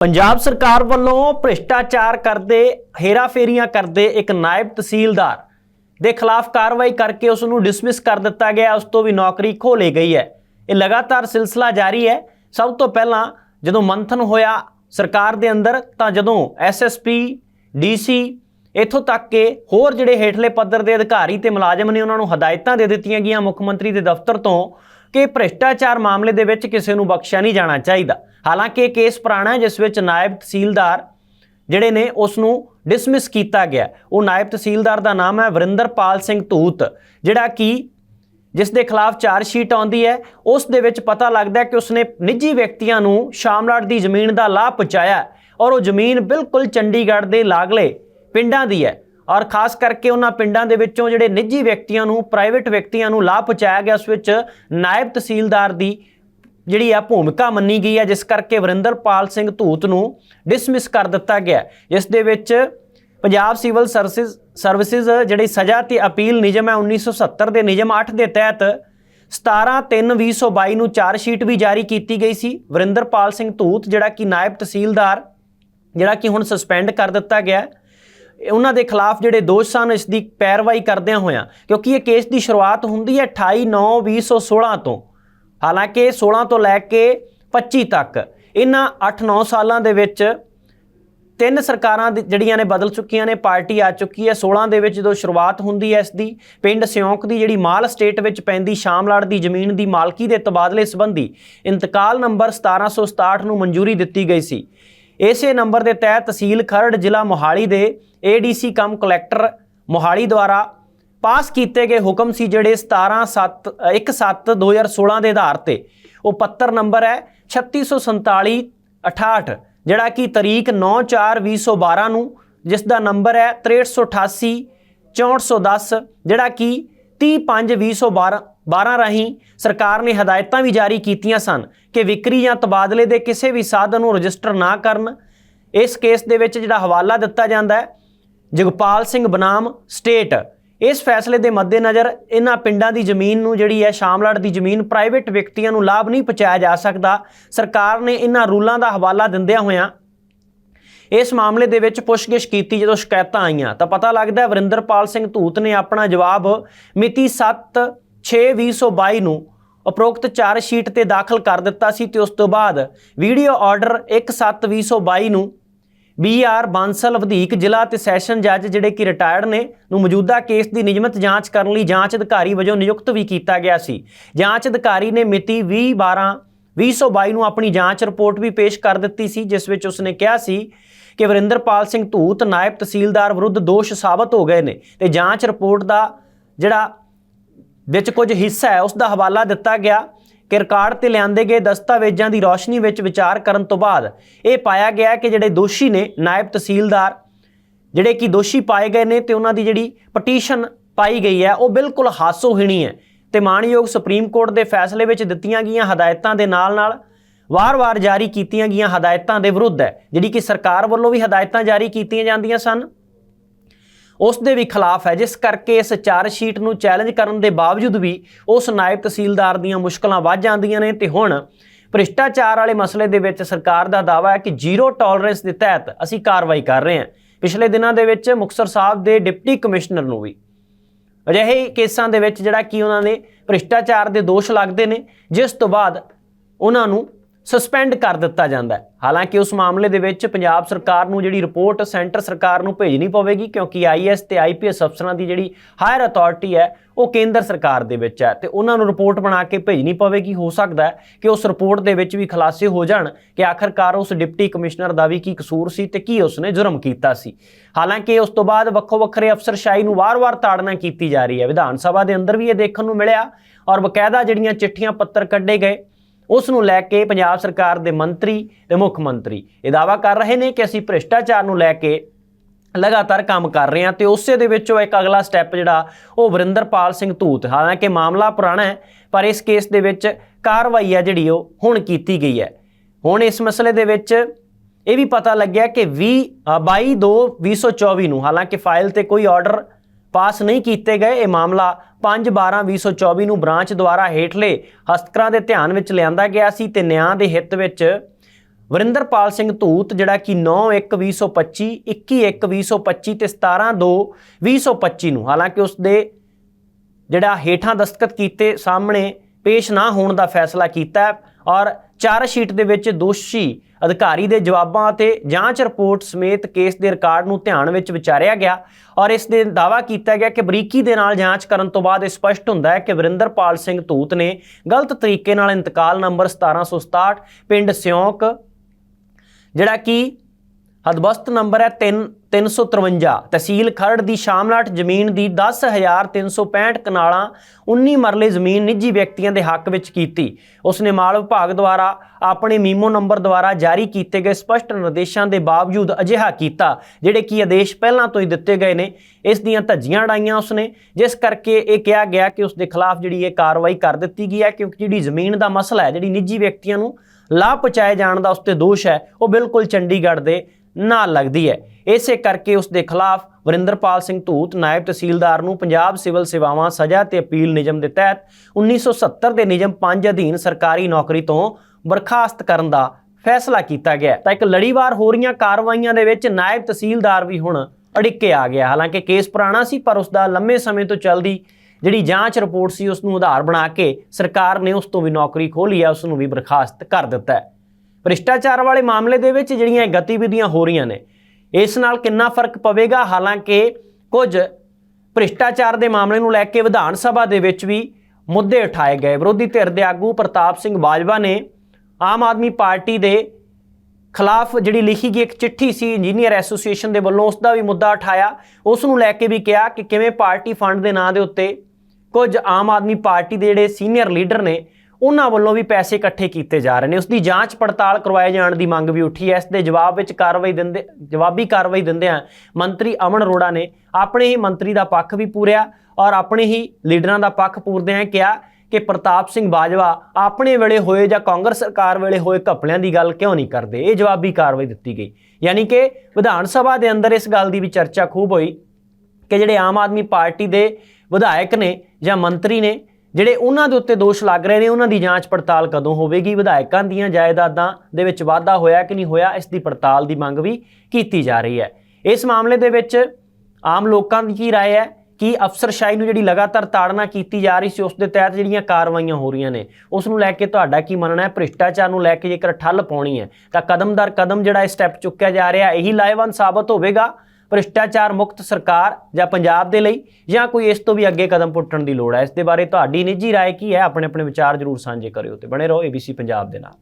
ਪੰਜਾਬ ਸਰਕਾਰ ਵੱਲੋਂ ਭ੍ਰਿਸ਼ਟਾਚਾਰ ਕਰਦੇ, ਹੇਰਾਫੇਰੀਆਂ ਕਰਦੇ ਇੱਕ ਨਾਇਬ ਤਹਿਸੀਲਦਾਰ ਦੇ ਖਿਲਾਫ ਕਾਰਵਾਈ ਕਰਕੇ ਉਸ ਨੂੰ ਡਿਸਮਿਸ ਕਰ ਦਿੱਤਾ ਗਿਆ ਉਸ ਤੋਂ ਵੀ ਨੌਕਰੀ ਖੋ ਲਈ ਗਈ ਹੈ। ਇਹ ਲਗਾਤਾਰ ਸਿਲਸਿਲਾ ਜਾਰੀ ਹੈ। ਸਭ ਤੋਂ ਪਹਿਲਾਂ ਜਦੋਂ ਮੰਥਨ ਹੋਇਆ ਸਰਕਾਰ ਦੇ ਅੰਦਰ, ਤਾਂ ਜਦੋਂ ਐਸਐਸਪੀ ਡੀਸੀ ਇਥੋਂ ਤੱਕ ਕਿ ਹੋਰ ਜਿਹੜੇ ਹੇਠਲੇ ਪੱਧਰ ਦੇ ਅਧਿਕਾਰੀ ਤੇ ਮੁਲਾਜ਼ਮ ਨੇ ਉਹਨਾਂ ਨੂੰ ਹਦਾਇਤਾਂ ਦੇ ਦਿੱਤੀਆਂ ਗਈਆਂ ਮੁੱਖ ਮੰਤਰੀ ਦੇ ਦਫ਼ਤਰ ਤੋਂ ਕਿ ਭ੍ਰਿਸ਼ਟਾਚਾਰ ਮਾਮਲੇ ਦੇ ਵਿੱਚ ਕਿਸੇ ਨੂੰ ਬਖਸ਼ਿਆ ਨਹੀਂ ਜਾਣਾ ਚਾਹੀਦਾ। ਹਾਲਾਂਕਿ ਇਹ ਕੇਸ ਪੁਰਾਣਾ ਜਿਸ ਵਿੱਚ ਨਾਇਬ ਤਹਿਸੀਲਦਾਰ ਜਿਹੜੇ ਨੇ ਉਸ ਨੂੰ ਡਿਸਮਿਸ ਕੀਤਾ ਗਿਆ ਉਹ ਨਾਇਬ ਤਹਿਸੀਲਦਾਰ ਦਾ ਨਾਮ ਹੈ ਵਰਿੰਦਰਪਾਲ ਸਿੰਘ ਧੂਤ, ਜਿਹੜਾ ਕਿ ਜਿਸ ਦੇ ਖਿਲਾਫ ਚਾਰਜ ਸ਼ੀਟ ਆਉਂਦੀ ਹੈ। ਉਸ ਦੇ ਵਿੱਚ ਪਤਾ ਲੱਗਦਾ ਕਿ ਉਸਨੇ ਨਿੱਜੀ ਵਿਅਕਤੀਆਂ ਨੂੰ ਸ਼ਾਮਲਾਟ ਦੀ ਜ਼ਮੀਨ ਦਾ ਲਾਭ ਪਹੁੰਚਾਇਆ ਔਰ ਉਹ ਜ਼ਮੀਨ ਬਿਲਕੁਲ ਚੰਡੀਗੜ੍ਹ ਦੇ ਲਾਗਲੇ ਪਿੰਡਾਂ ਦੀ ਹੈ ਔਰ ਖਾਸ ਕਰਕੇ ਉਹਨਾਂ ਪਿੰਡਾਂ ਦੇ ਵਿੱਚੋਂ ਜਿਹੜੇ ਨਿੱਜੀ ਵਿਅਕਤੀਆਂ ਨੂੰ ਪ੍ਰਾਈਵੇਟ ਵਿਅਕਤੀਆਂ ਨੂੰ ਲਾਭ ਪਹੁੰਚਾਇਆ ਗਿਆ, ਉਸ ਵਿੱਚ ਨਾਇਬ ਤਹਿਸੀਲਦਾਰ ਦੀ ਜਿਹੜੀ ਆ ਭੂਮਿਕਾ ਮੰਨੀ ਗਈ ਹੈ ਜਿਸ ਕਰਕੇ ਵਰਿੰਦਰਪਾਲ ਸਿੰਘ ਧੂਤ ਨੂੰ ਡਿਸਮਿਸ ਕਰ ਦਿੱਤਾ ਗਿਆ। ਜਿਸ ਦੇ ਵਿੱਚ ਪੰਜਾਬ ਸਿਵਲ ਸਰਵਿਸ ਸਰਵਿਸਿਜ਼ ਜਿਹੜੀ ਸਜ਼ਾ ਤੇ ਅਪੀਲ ਨਿਯਮ ਹੈ 1970 ਦੇ ਨਿਯਮ 8 ਦੇ ਤਹਿਤ 17/3/2022 ਨੂੰ ਚਾਰਜ ਸ਼ੀਟ ਵੀ ਜਾਰੀ ਕੀਤੀ ਗਈ ਸੀ। ਵਰਿੰਦਰਪਾਲ ਸਿੰਘ ਧੂਤ ਜਿਹੜਾ ਕਿ ਨਾਇਬ ਤਹਿਸੀਲਦਾਰ, ਜਿਹੜਾ ਕਿ ਹੁਣ ਸਸਪੈਂਡ ਕਰ ਦਿੱਤਾ ਗਿਆ। ਉਹਨਾਂ ਦੇ ਖਿਲਾਫ ਜਿਹੜੇ ਦੋਸ਼ ਸਨ, ਇਸ ਦੀ ਪੈਰਵਾਈ ਕਰਦਿਆਂ ਹੋਇਆਂ, ਕਿਉਂਕਿ ਇਹ ਕੇਸ ਦੀ ਸ਼ੁਰੂਆਤ ਹੁੰਦੀ ਹੈ 28/9/2016 ਤੋਂ। ਹਾਲਾਂਕਿ 16 ਤੋਂ ਲੈ ਕੇ 25 ਤੱਕ ਇਹਨਾਂ 8-9 ਸਾਲਾਂ ਦੇ ਵਿੱਚ ਤਿੰਨ ਸਰਕਾਰਾਂ ਜਿਹੜੀਆਂ ਨੇ ਬਦਲ ਚੁੱਕੀਆਂ ਨੇ, ਪਾਰਟੀ ਆ ਚੁੱਕੀ ਹੈ। 16 ਦੇ ਵਿੱਚ ਜਦੋਂ ਸ਼ੁਰੂਆਤ ਹੁੰਦੀ ਹੈ ਇਸ ਦੀ, ਪਿੰਡ ਸਿਉਂਕ ਦੀ ਜਿਹੜੀ ਮਾਲ ਸਟੇਟ ਵਿੱਚ ਪੈਂਦੀ ਸ਼ਾਮਲਾੜ ਦੀ ਜ਼ਮੀਨ ਦੀ ਮਾਲਕੀ ਦੇ ਤਬਾਦਲੇ ਸੰਬੰਧੀ ਇੰਤਕਾਲ ਨੰਬਰ 1767 ਨੂੰ ਮਨਜ਼ੂਰੀ ਦਿੱਤੀ ਗਈ ਸੀ। ਇਸੇ ਨੰਬਰ ਦੇ ਤਹਿਤ ਤਹਿਸੀਲ ਖਰੜ ਜ਼ਿਲ੍ਹਾ ਮੋਹਾਲੀ ਦੇ ਏਡੀਸੀ ਕਮ ਕਲੈਕਟਰ ਮੋਹਾਲੀ ਦੁਆਰਾ ਪਾਸ ਕੀਤੇ ਗਏ ਹੁਕਮ ਸੀ ਜਿਹੜੇ 17 7 17 2016 ਦੇ ਆਧਾਰ ਤੇ। ਉਹ ਪੱਤਰ ਨੰਬਰ ਹੈ 3647 68 ਜਿਹੜਾ ਕਿ ਤਰੀਕ 9/4/2012 ਨੂੰ, ਜਿਸ ਦਾ ਨੰਬਰ ਹੈ 6388 6410 ਜਿਹੜਾ ਕਿ 30/5/2012 12 ਰਾਹੀਂ ਸਰਕਾਰ ਨੇ ਹਦਾਇਤਾਂ ਵੀ ਜਾਰੀ ਕੀਤੀਆਂ ਸਨ ਕਿ ਵਿਕਰੀ ਜਾਂ ਤਬਾਦਲੇ ਦੇ ਕਿਸੇ ਵੀ ਸਾਧਨ ਨੂੰ ਰਜਿਸਟਰ ਨਾ ਕਰਨ। ਇਸ ਕੇਸ ਦੇ ਵਿੱਚ ਜਿਹੜਾ ਹਵਾਲਾ ਦਿੱਤਾ ਜਾਂਦਾ ਹੈ, ਜਗਪਾਲ ਸਿੰਘ ਬਨਾਮ, ਸਟੇਟ ਇਸ ਫੈਸਲੇ ਦੇ ਮੱਦੇਨਜ਼ਰ ਇਹਨਾਂ ਪਿੰਡਾਂ ਦੀ ਜ਼ਮੀਨ ਨੂੰ ਜਿਹੜੀ ਹੈ ਸ਼ਾਮਲਾੜ ਦੀ ਜ਼ਮੀਨ ਪ੍ਰਾਈਵੇਟ ਵਿਅਕਤੀਆਂ ਨੂੰ ਲਾਭ ਨਹੀਂ ਪਹੁੰਚਾਇਆ ਜਾ ਸਕਦਾ। ਸਰਕਾਰ ਨੇ ਇਹਨਾਂ ਰੂਲਾਂ ਦਾ ਹਵਾਲਾ ਦਿੰਦਿਆਂ ਹੋਇਆਂ ਇਸ ਮਾਮਲੇ ਦੇ ਵਿੱਚ ਪੁੱਛਗਿੱਛ ਕੀਤੀ ਜਦੋਂ ਸ਼ਿਕਾਇਤਾਂ ਆਈਆਂ। ਤਾਂ ਪਤਾ ਲੱਗਦਾ ਵਰਿੰਦਰਪਾਲ ਸਿੰਘ ਧੂਤ ਨੇ ਆਪਣਾ ਜਵਾਬ ਮਿਤੀ 7/6/2022 ਨੂੰ ਉਪਰੋਕਤ ਚਾਰਜ ਸ਼ੀਟ ਤੇ ਦਾਖਲ ਕਰ ਦਿੱਤਾ ਸੀ ਤੇ ਉਸ ਤੋਂ ਬਾਅਦ ਵੀਡੀਓ ਆਰਡਰ 1/7/2022 ਨੂੰ ਬੀ ਆਰ ਬਾਂਸਲ ਵਧੀਕ ਜ਼ਿਲ੍ਹਾ ਤੇ ਸੈਸ਼ਨ ਜੱਜ ਜਿਹੜੇ ਕਿ ਰਿਟਾਇਰਡ ਨੇ ਨੂੰ ਮੌਜੂਦਾ ਕੇਸ ਦੀ ਨਿਯਮਤ ਜਾਂਚ ਕਰਨ ਲਈ ਜਾਂਚ ਅਧਿਕਾਰੀ ਵਜੋਂ ਨਿਯੁਕਤ ਵੀ ਕੀਤਾ ਗਿਆ ਸੀ। ਜਾਂਚ ਅਧਿਕਾਰੀ ਨੇ ਮਿਤੀ 20/12 2022 ਨੂੰ ਆਪਣੀ ਜਾਂਚ ਰਿਪੋਰਟ ਵੀ ਪੇਸ਼ ਕਰ ਦਿੱਤੀ ਸੀ, ਜਿਸ ਵਿੱਚ ਉਸਨੇ ਕਿਹਾ ਸੀ ਕਿ ਵਰਿੰਦਰਪਾਲ ਸਿੰਘ ਧੂਤ ਨਾਇਬ ਤਹਿਸੀਲਦਾਰ ਵਿਰੁੱਧ ਦੋਸ਼ ਸਾਬਤ ਹੋ ਗਏ ਨੇ ਤੇ ਜਾਂਚ ਰਿਪੋਰਟ ਦਾ ਜਿਹੜਾ ਵਿੱਚ ਕੁਝ ਹਿੱਸਾ ਹੈ, ਉਸ ਦਾ ਹਵਾਲਾ ਦਿੱਤਾ ਗਿਆ। ਕਿ ਰਿਕਾਰਡ ਤੇ ਲਿਆਂਦੇ ਗਏ ਦਸਤਾਵੇਜ਼ਾਂ ਦੀ ਰੌਸ਼ਨੀ ਵਿੱਚ ਵਿਚਾਰ ਕਰਨ ਤੋਂ ਬਾਅਦ ਇਹ ਪਾਇਆ ਗਿਆ ਕਿ ਜਿਹੜੇ ਦੋਸ਼ੀ ਨੇ ਨਾਇਬ ਤਹਿਸੀਲਦਾਰ, ਜਿਹੜੇ ਕਿ ਦੋਸ਼ੀ ਪਾਏ ਗਏ ਨੇ ਤੇ ਉਹਨਾਂ ਦੀ ਜਿਹੜੀ ਪਟੀਸ਼ਨ ਪਾਈ ਗਈ ਹੈ, ਉਹ ਬਿਲਕੁਲ ਹਾਸੋਹੀਣੀ ਹੈ ਤੇ ਮਾਣਯੋਗ ਸੁਪਰੀਮ ਕੋਰਟ ਦੇ ਫੈਸਲੇ ਵਿੱਚ ਦਿੱਤੀਆਂ ਗਈਆਂ ਹਦਾਇਤਾਂ ਦੇ ਨਾਲ-ਨਾਲ ਵਾਰ-ਵਾਰ ਜਾਰੀ ਕੀਤੀਆਂ ਗਈਆਂ ਹਦਾਇਤਾਂ ਦੇ ਵਿਰੁੱਧ ਹੈ, ਜਿਹੜੀ ਕਿ ਸਰਕਾਰ ਵੱਲੋਂ ਵੀ ਹਦਾਇਤਾਂ ਜਾਰੀ ਕੀਤੀਆਂ ਜਾਂਦੀਆਂ ਸਨ। ਉਸ ਦੇ ਵੀ ਖਿਲਾਫ ਹੈ। ਜਿਸ ਕਰਕੇ ਇਸ ਚਾਰਜ ਸ਼ੀਟ ਨੂੰ ਚੈਲੰਜ ਕਰਨ ਦੇ ਬਾਵਜੂਦ ਵੀ ਉਸ ਨਾਇਬ ਤਹਿਸੀਲਦਾਰ ਦੀਆਂ ਮੁਸ਼ਕਲਾਂ ਵੱਧ ਜਾਂਦੀਆਂ ਨੇ ਤੇ ਹੁਣ ਭ੍ਰਿਸ਼ਟਾਚਾਰ ਵਾਲੇ ਮਸਲੇ ਦੇ ਵਿੱਚ ਸਰਕਾਰ ਦਾ ਦਾਅਵਾ ਹੈ ਕਿ ਜ਼ੀਰੋ ਟੋਲਰੈਂਸ ਦੇ ਤਹਿਤ ਅਸੀਂ ਕਾਰਵਾਈ ਕਰ ਰਹੇ ਹਾਂ। ਪਿਛਲੇ ਦਿਨਾਂ ਦੇ ਵਿੱਚ ਮੁਕਤਸਰ ਸਾਹਿਬ ਦੇ ਡਿਪਟੀ ਕਮਿਸ਼ਨਰ ਨੂੰ ਵੀ। ਅਜਿਹੇ ਕੇਸਾਂ ਦੇ ਵਿੱਚ ਜਿਹੜਾ ਕਿ ਉਹਨਾਂ ਨੇ ਭ੍ਰਿਸ਼ਟਾਚਾਰ ਦੇ ਦੋਸ਼ ਲੱਗਦੇ ਨੇ, ਜਿਸ ਤੋਂ ਬਾਅਦ ਉਹਨਾਂ ਨੂੰ ਸਸਪੈਂਡ ਕਰ ਦਿੱਤਾ ਜਾਂਦਾ ਹੈ। ਹਾਲਾਂਕਿ ਉਸ ਮਾਮਲੇ ਦੇ ਵਿੱਚ ਪੰਜਾਬ ਸਰਕਾਰ ਨੂੰ ਜਿਹੜੀ ਰਿਪੋਰਟ ਸੈਂਟਰ ਸਰਕਾਰ ਨੂੰ ਭੇਜਣੀ ਪਵੇਗੀ, ਕਿਉਂਕਿ ਆਈਐਸ ਤੇ ਆਈਪੀਐਸ ਅਫਸਰਾਂ ਦੀ ਜਿਹੜੀ ਹਾਇਰ ਅਥਾਰਟੀ ਹੈ, ਉਹ ਕੇਂਦਰ ਸਰਕਾਰ ਦੇ ਵਿੱਚ ਹੈ। ਤੇ ਉਹਨਾਂ ਨੂੰ ਰਿਪੋਰਟ ਬਣਾ ਕੇ ਭੇਜਣੀ ਪਵੇਗੀ। ਹੋ ਸਕਦਾ ਹੈ ਕਿ ਉਸ ਰਿਪੋਰਟ ਦੇ ਵਿੱਚ ਵੀ ਖੁਲਾਸੇ ਹੋ ਜਾਣ ਕਿ ਆਖਰਕਾਰ ਉਸ ਡਿਪਟੀ ਕਮਿਸ਼ਨਰ ਦਾ ਵੀ ਕੀ ਕਸੂਰ ਸੀ ਤੇ ਕੀ ਉਸਨੇ ਜੁਰਮ ਕੀਤਾ ਸੀ। ਹਾਲਾਂਕਿ ਉਸ ਤੋਂ ਬਾਅਦ ਵੱਖੋ ਵੱਖਰੇ ਅਫਸਰਸ਼ਾਹੀ ਨੂੰ ਵਾਰ-ਵਾਰ ਤਾੜਨਾ ਕੀਤੀ ਜਾ ਰਹੀ ਹੈ। ਵਿਧਾਨ ਸਭਾ ਦੇ ਅੰਦਰ ਵੀ ਇਹ ਦੇਖਣ ਨੂੰ ਮਿਲਿਆ ਔਰ ਬਕਾਇਦਾ ਜਿਹੜੀਆਂ ਚਿੱਠੀਆਂ ਪੱਤਰ ਕੱਢੇ ਗਏ ਉਸ ਨੂੰ ਲੈ ਕੇ ਪੰਜਾਬ ਸਰਕਾਰ ਦੇ ਮੰਤਰੀ ਤੇ ਮੁੱਖ ਮੰਤਰੀ। ਇਹ ਦਾਵਾ ਕਰ ਰਹੇ ਨੇ ਕਿ ਅਸੀਂ ਭ੍ਰਿਸ਼ਟਾਚਾਰ ਨੂੰ ਲੈ ਕੇ ਲਗਾਤਾਰ ਕੰਮ ਕਰ ਰਹੇ ਹਾਂ ਤੇ ਉਸੇ ਦੇ ਵਿੱਚੋਂ ਇੱਕ ਅਗਲਾ ਸਟੈਪ ਜਿਹੜਾ ਉਹ ਵਰਿੰਦਰਪਾਲ ਸਿੰਘ ਧੂਤ। ਹਾਲਾਂਕਿ ਮਾਮਲਾ ਪੁਰਾਣਾ ਹੈ, ਪਰ ਇਸ ਕੇਸ ਦੇ ਵਿੱਚ ਕਾਰਵਾਈ ਹੈ ਜਿਹੜੀ ਉਹ ਹੁਣ ਕੀਤੀ ਗਈ ਹੈ। ਹੁਣ ਇਸ ਮਸਲੇ ਦੇ ਵਿੱਚ ਇਹ ਵੀ ਪਤਾ ਲੱਗਿਆ ਕਿ 20 22 2 2024 ਨੂੰ ਹਾਲਾਂਕਿ ਫਾਈਲ ਤੇ ਕੋਈ ਆਰਡਰ ਪਾਸ ਨਹੀਂ ਕੀਤੇ ਗਏ ਇਹ ਮਾਮਲਾ 5/12/2024 ਨੂੰ ਬ੍ਰਾਂਚ ਦੁਆਰਾ ਹੇਠਲੇ ਹਸਤਕਰਾਂ ਦੇ ਧਿਆਨ ਵਿੱਚ ਲਿਆਂਦਾ ਗਿਆ ਸੀ ਤੇ ਨਿਆਂ ਦੇ ਹਿੱਤ ਵਿੱਚ ਵਰਿੰਦਰਪਾਲ ਸਿੰਘ ਧੂਤ, ਜਿਹੜਾ ਕਿ 9/1/2025 21/1/2025 ਤੇ 17/2/2025 ਨੂੰ, ਹਾਲਾਂਕਿ ਉਸ ਦੇ ਜਿਹੜਾ ਹੇਠਾਂ ਦਸਤਖਤ ਕੀਤੇ ਸਾਹਮਣੇ ਪੇਸ਼ ਨਾ ਹੋਣ ਦਾ ਫੈਸਲਾ ਕੀਤਾ ਔਰ ਚਾਰ ਸ਼ੀਟ ਦੇ ਵਿੱਚ ਦੋਸ਼ੀ ਅਧਿਕਾਰੀ ਦੇ ਜਵਾਬਾਂ ਅਤੇ ਜਾਂਚ ਰਿਪੋਰਟ ਸਮੇਤ ਕੇਸ ਦੇ ਰਿਕਾਰਡ ਨੂੰ ਧਿਆਨ ਵਿੱਚ ਵਿਚਾਰਿਆ ਗਿਆ ਔਰ ਇਸ ਦੇ ਦਾਵਾ ਕੀਤਾ ਗਿਆ ਕਿ ਬਰੀਕੀ ਦੇ ਨਾਲ ਜਾਂਚ ਕਰਨ ਤੋਂ ਬਾਅਦ ਇਹ ਸਪਸ਼ਟ ਹੁੰਦਾ ਹੈ ਕਿ ਵਰਿੰਦਰਪਾਲ ਸਿੰਘ ਧੂਤ ਨੇ ਗਲਤ ਤਰੀਕੇ ਨਾਲ ਇੰਤਕਾਲ ਨੰਬਰ 1767 ਪਿੰਡ ਸਿਉਂਕ, ਜਿਹੜਾ ਕਿ ਹਦਬਸਤ ਨੰਬਰ ਹੈ 3 353 ਤਹਿਸੀਲ ਖਰੜ ਦੀ ਸ਼ਾਮਲਾਟ ਜ਼ਮੀਨ ਦੀ 10365 ਕਨਾਲਾਂ 19 ਮਰਲੇ ਜ਼ਮੀਨ ਨਿੱਜੀ ਵਿਅਕਤੀਆਂ ਦੇ ਹੱਕ ਵਿੱਚ ਕੀਤੀ। ਉਸ ਨੇ ਮਾਲ ਵਿਭਾਗ ਦੁਆਰਾ ਆਪਣੇ ਮੀਮੋ ਨੰਬਰ ਦੁਆਰਾ ਜਾਰੀ ਕੀਤੇ ਗਏ ਸਪਸ਼ਟ ਨਿਰਦੇਸ਼ਾਂ ਦੇ ਬਾਵਜੂਦ ਅਜਿਹਾ ਕੀਤਾ, ਜਿਹੜੇ ਕਿ ਆਦੇਸ਼ ਪਹਿਲਾਂ ਤੋਂ ਹੀ ਦਿੱਤੇ ਗਏ ਨੇ। ਇਸ ਦੀਆਂ ਧੱਜੀਆਂ ਉਡਾਈਆਂ ਉਸਨੇ, ਜਿਸ ਕਰਕੇ ਇਹ ਕਿਹਾ ਗਿਆ ਕਿ ਉਸ ਦੇ ਖਿਲਾਫ ਜਿਹੜੀ ਇਹ ਕਾਰਵਾਈ ਕਰ ਦਿੱਤੀ ਗਈ ਹੈ, ਕਿਉਂਕਿ ਜਿਹੜੀ ਜ਼ਮੀਨ ਦਾ ਮਸਲਾ ਹੈ, ਜਿਹੜੀ ਨਿੱਜੀ ਵਿਅਕਤੀਆਂ ਨੂੰ ਲਾਭ ਪਹੁੰਚਾਏ ਜਾਣ ਦਾ ਉਸ ਤੇ ਦੋਸ਼ ਹੈ, ਉਹ ਬਿਲਕੁਲ ਚੰਡੀਗੜ੍ਹ ਦੇ ਨਾਲ ਲੱਗਦੀ ਹੈ। ਇਸੇ ਕਰਕੇ ਉਸ ਦੇ ਖਿਲਾਫ ਵਰਿੰਦਰਪਾਲ ਸਿੰਘ ਧੂਤ ਨਾਇਬ ਤਹਿਸੀਲਦਾਰ ਨੂੰ ਪੰਜਾਬ ਸਿਵਲ ਸੇਵਾਵਾਂ ਸਜ਼ਾ ਤੇ ਅਪੀਲ ਨਿਯਮ ਦੇ ਤਹਿਤ 1970 ਦੇ ਨਿਯਮ 5 ਅਧੀਨ ਸਰਕਾਰੀ ਨੌਕਰੀ ਤੋਂ ਬਰਖਾਸਤ ਕਰਨ ਦਾ ਫੈਸਲਾ ਕੀਤਾ ਗਿਆ ਤਾਂ ਇੱਕ ਲੜੀਵਾਰ ਹੋ ਰਹੀਆਂ ਕਾਰਵਾਈਆਂ ਦੇ ਵਿੱਚ ਨਾਇਬ ਤਹਿਸੀਲਦਾਰ ਵੀ ਹੁਣ ਅੜਿੱਕੇ ਆ ਗਿਆ। ਹਾਲਾਂਕਿ ਕੇਸ ਪੁਰਾਣਾ ਸੀ, ਪਰ ਉਸ ਦਾ ਲੰਮੇ ਸਮੇਂ ਤੋਂ ਚੱਲਦੀ ਜਿਹੜੀ ਜਾਂਚ ਰਿਪੋਰਟ ਸੀ ਉਸ ਨੂੰ ਆਧਾਰ ਬਣਾ ਕੇ ਸਰਕਾਰ ਨੇ ਉਸ ਤੋਂ ਵੀ ਨੌਕਰੀ ਖੋਲੀ ਹੈ ਉਸ ਨੂੰ ਵੀ ਬਰਖਾਸਤ ਕਰ ਦਿੱਤਾ ਹੈ। ਭ੍ਰਿਸ਼ਟਾਚਾਰ ਵਾਲੇ ਮਾਮਲੇ ਦੇ ਵਿੱਚ ਜਿਹੜੀਆਂ ਗਤੀਵਿਧੀਆਂ ਹੋ ਰਹੀਆਂ ਨੇ, ਇਸ ਨਾਲ ਕਿੰਨਾ ਫ਼ਰਕ ਪਵੇਗਾ? ਹਾਲਾਂਕਿ ਕੁਝ ਭ੍ਰਿਸ਼ਟਾਚਾਰ ਦੇ ਮਾਮਲੇ ਨੂੰ ਲੈ ਕੇ ਵਿਧਾਨ ਸਭਾ ਦੇ ਵਿੱਚ ਵੀ ਮੁੱਦੇ ਉਠਾਏ ਗਏ। ਵਿਰੋਧੀ ਧਿਰ ਦੇ ਆਗੂ ਪ੍ਰਤਾਪ ਸਿੰਘ ਬਾਜਵਾ ਨੇ ਆਮ ਆਦਮੀ ਪਾਰਟੀ ਦੇ ਖਿਲਾਫ ਜਿਹੜੀ ਲਿਖੀ ਗਈ ਇੱਕ ਚਿੱਠੀ ਸੀ, ਇੰਜੀਨੀਅਰ ਐਸੋਸੀਏਸ਼ਨ ਦੇ ਵੱਲੋਂ, ਉਸ ਦਾ ਵੀ ਮੁੱਦਾ ਉਠਾਇਆ। ਉਸ ਨੂੰ ਲੈ ਕੇ ਵੀ ਕਿਹਾ ਕਿ ਕਿਵੇਂ ਪਾਰਟੀ ਫੰਡ ਦੇ ਨਾਂ ਦੇ ਉੱਤੇ ਕੁਝ ਆਮ ਆਦਮੀ ਪਾਰਟੀ ਦੇ ਜਿਹੜੇ ਸੀਨੀਅਰ ਲੀਡਰ ਨੇ ਉਹਨਾਂ ਵੱਲੋਂ ਵੀ ਪੈਸੇ ਇਕੱਠੇ ਕੀਤੇ ਜਾ ਰਹੇ ਨੇ। ਉਸ ਦੀ ਜਾਂਚ ਪੜਤਾਲ ਕਰਵਾਏ ਜਾਣ ਦੀ ਮੰਗ ਵੀ ਉੱਠੀ ਹੈ। ਇਸ ਦੇ ਜਵਾਬ ਵਿੱਚ ਕਾਰਵਾਈ ਦਿੰਦੇ ਜਵਾਬੀ ਕਾਰਵਾਈ ਦਿੰਦਿਆਂ ਮੰਤਰੀ ਅਮਨ ਅਰੋੜਾ ਨੇ ਆਪਣੇ ਹੀ ਮੰਤਰੀ ਦਾ ਪੱਖ ਵੀ ਪੂਰਿਆ ਔਰ ਆਪਣੇ ਹੀ ਲੀਡਰਾਂ ਦਾ ਪੱਖ ਪੂਰਦਿਆਂ ਕਿਹਾ ਕਿ ਪ੍ਰਤਾਪ ਸਿੰਘ ਬਾਜਵਾ ਆਪਣੇ ਵੇਲੇ ਹੋਏ ਜਾਂ ਕਾਂਗਰਸ ਸਰਕਾਰ ਵੇਲੇ ਹੋਏ ਘਪਲਿਆਂ ਦੀ ਗੱਲ ਕਿਉਂ ਨਹੀਂ ਕਰਦੇ? ਇਹ ਜਵਾਬੀ ਕਾਰਵਾਈ ਦਿੱਤੀ ਗਈ। ਯਾਨੀ ਕਿ ਵਿਧਾਨ ਸਭਾ ਦੇ ਅੰਦਰ ਇਸ ਗੱਲ ਦੀ ਵੀ ਚਰਚਾ ਖੂਬ ਹੋਈ ਕਿ ਜਿਹੜੇ ਆਮ ਆਦਮੀ ਪਾਰਟੀ ਦੇ ਵਿਧਾਇਕ ਨੇ ਜਾਂ ਮੰਤਰੀ ਨੇ ਜਿਹੜੇ ਉਹਨਾਂ ਦੇ ਉੱਤੇ ਦੋਸ਼ ਲੱਗ ਰਹੇ ਨੇ ਉਹਨਾਂ ਦੀ ਜਾਂਚ ਪੜਤਾਲ ਕਦੋਂ ਹੋਵੇਗੀ ਵਿਧਾਇਕਾਂ ਦੀਆਂ ਜਾਇਦਾਦਾਂ ਦੇ ਵਿੱਚ ਵਾਧਾ ਹੋਇਆ ਕਿ ਨਹੀਂ ਹੋਇਆ ਇਸ ਦੀ ਪੜਤਾਲ ਦੀ ਮੰਗ ਵੀ ਕੀਤੀ ਜਾ ਰਹੀ ਹੈ ਇਸ ਮਾਮਲੇ ਦੇ ਵਿੱਚ ਆਮ ਲੋਕਾਂ ਦੀ ਕੀ رائے ਹੈ ਕਿ ਅਫਸਰਸ਼ਾਹੀ ਨੂੰ ਜਿਹੜੀ ਲਗਾਤਾਰ ਤਾੜਨਾ ਕੀਤੀ ਜਾ ਰਹੀ ਸੀ ਉਸ ਦੇ ਤਹਿਤ ਜਿਹੜੀਆਂ ਕਾਰਵਾਈਆਂ ਹੋ ਰਹੀਆਂ ਨੇ ਉਸ ਨੂੰ ਲੈ ਕੇ ਤੁਹਾਡਾ ਕੀ ਮੰਨਣਾ ਹੈ ਭ੍ਰਿਸ਼ਟਾਚਾਰ ਨੂੰ ਲੈ ਕੇ ਜੇਕਰ ਠੱਲ ਪਾਉਣੀ ਹੈ ਤਾਂ ਕਦਮਦਰ ਕਦਮ ਜਿਹੜਾ ਇਹ ਸਟੈਪ ਚੁੱਕਿਆ ਜਾ ਰਿਹਾ ਇਹੀ ਲਾਹੇਵੰਦ ਸਾਬਤ ਹੋਵੇਗਾ ਭ੍ਰਿਸ਼ਟਾਚਾਰ ਮੁਕਤ ਸਰਕਾਰ ਜਾਂ ਪੰਜਾਬ ਦੇ ਲਈ ਜਾਂ ਕੋਈ ਇਸ ਤੋਂ ਵੀ ਅੱਗੇ ਕਦਮ ਪੁੱਟਣ ਦੀ ਲੋੜ ਹੈ ਇਸ ਦੇ ਬਾਰੇ ਤੁਹਾਡੀ ਨਿੱਜੀ رائے ਕੀ ਹੈ ਆਪਣੇ ਆਪਣੇ ਵਿਚਾਰ ਜਰੂਰ ਸਾਂਝੇ ਕਰਿਓ ਤੇ ਬਣੇ ਰਹੋ ABC ਪੰਜਾਬ ਦੇ ਨਾਲ